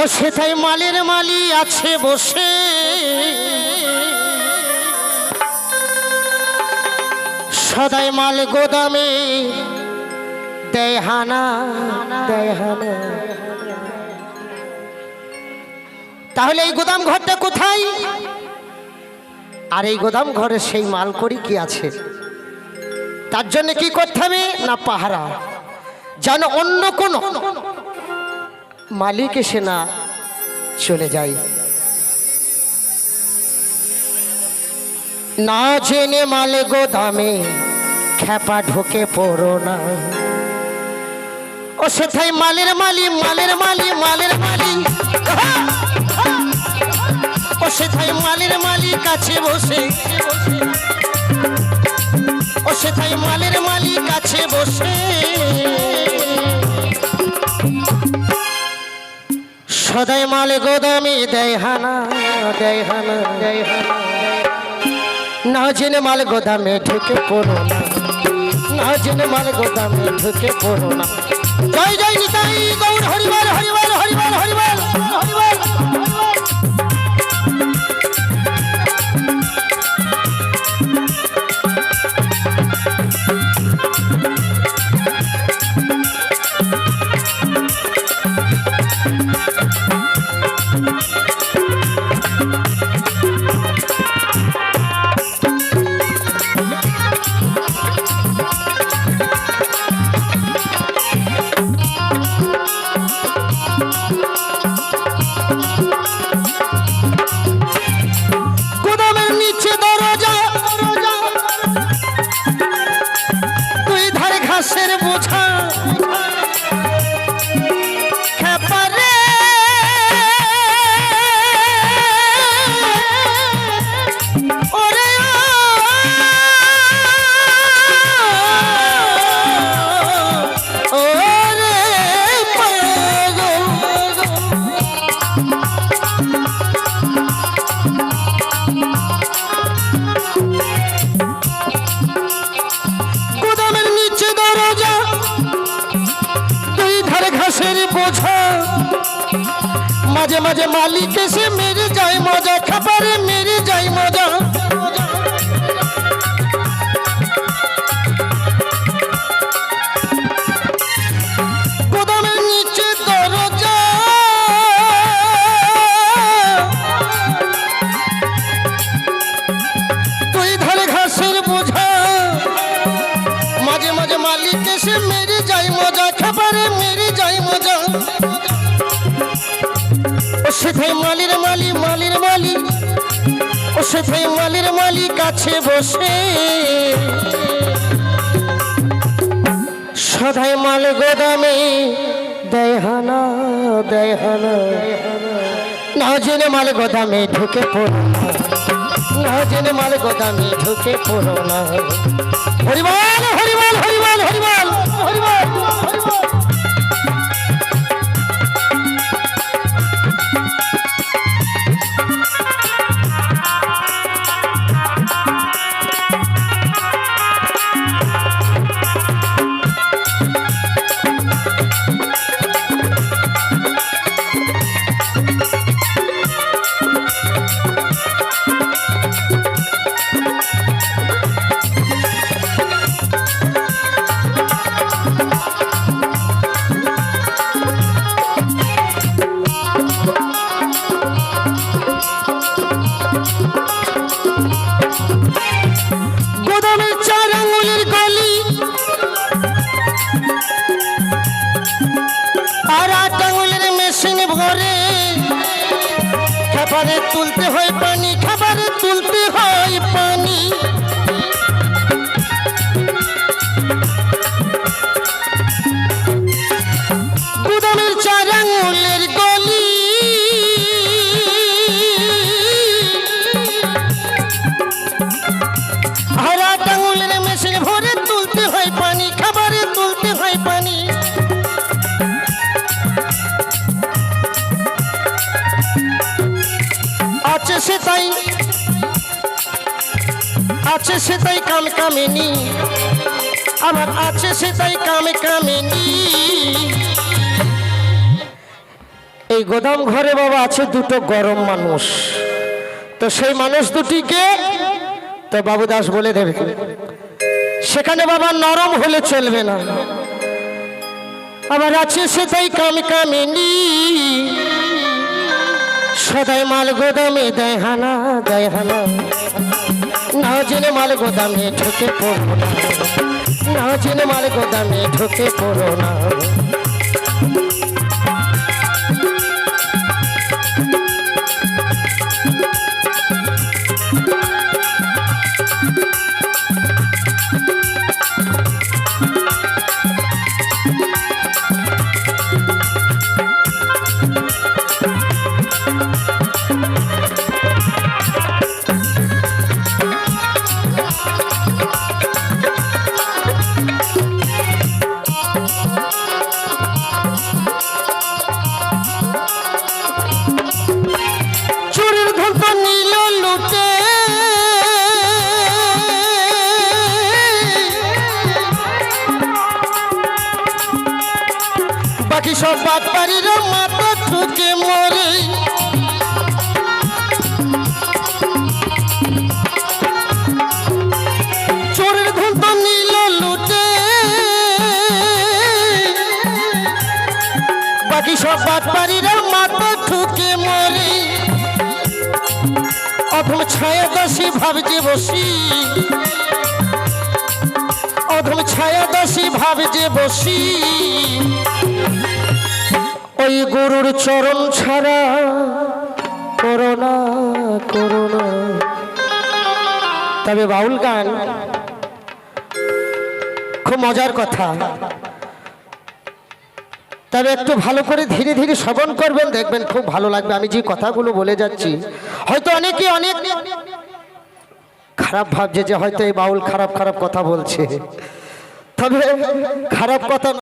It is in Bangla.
ও সেথায় মালের মালি আছে বসে। সদাই মাল গোদামে দেয় হানা দেয় হানা। তাহলে এই গোদাম ঘরটা কোথায়? আর এই গোদাম ঘরে সেই মাল করি কি আছে? তার জন্য কি করতে হবে? না পাহারা। যেন অন্য কোন মালিক এসে না চলে যায়। না জেনে মাল গোদামে খ্যাপা ঢোকে পড়ো না। ও সেথায় মালের মালি মালের মালি মালের মালি ও সেথায় মালের মালি কাছে বসে। ও সেথায় মালের মালি কাছে বসে। সদাই মাল গোদামি দেয় হানা দেয় হানা দেয় হানা না জেনে মাল গোদামে ঢুকে পড়ো না। জেনে মাল গোদামে ঢুকে পড়ো না। জয় জয় নিতাই গৌর হরিবার হরিবল। ঘাসের বোঝা। মাঝে মাঝে মালিক এসে মেরে যায় মজা, খাবারে মেরে যায় মজা। মাঝে মাঝে মালিক এসে মেরে যায় মজা, খাবারে মেরে সেথায় মালির মালি মালির মালি ও সেথায় মালির মালি কাছে বসে। সদাই মাল গোদামে দেয় হানা দেয় হানা না জেনে মাল গোদামে ঢুকে পড়ো। না জেনে মাল গোদামে ঢুকে পড়ো না। হরিবল হরিবল হরিবল হরিবল হরিবল হরিবল। খাবারে তুলতে হয় পানি খাবারে তাই আছে সে তাই কাম কামিনী। আমার আছে সে তাই কামে কামিনী। এই গোদাম ঘরে বাবা আছে দুটো গরম মানুষ। তো সেই মানুষ দুটিকে তো বাবু দাস বলে দেবে। সেখানে বাবা নরম হলে চলবে না। আবার আছে সেটাই কামি কামিনী। সদাই মাল গোদামে দেয় হানা দেয় হানা। না জেনে মাল গোদামে ঢুকে পড়ো না। না জেনে মাল গোদামে ঢুকে পড়ো না। পারির মাথা ঠুকে মরে। চোরের তো নিল লুটে। বাকি সব বাদ পারিরা মাথা ঠুকে মরে। অধম ছায়া দাসী ভাবছে বসি। অধম ছায়া দাসী ভাবছে বসি। ওই গুরুর চরণ ছাড়া করোনা করোনা। তবে বাউল গান খুব মজার কথা। তবে একটু ভালো করে ধীরে ধীরে শ্রবণ করবেন, দেখবেন খুব ভালো লাগবে। আমি যে কথাগুলো বলে যাচ্ছি, হয়তো অনেকে অনেক খারাপ ভাবছে যে হয়তো এই বাউল খারাপ খারাপ কথা বলছে। তবে খারাপ কথা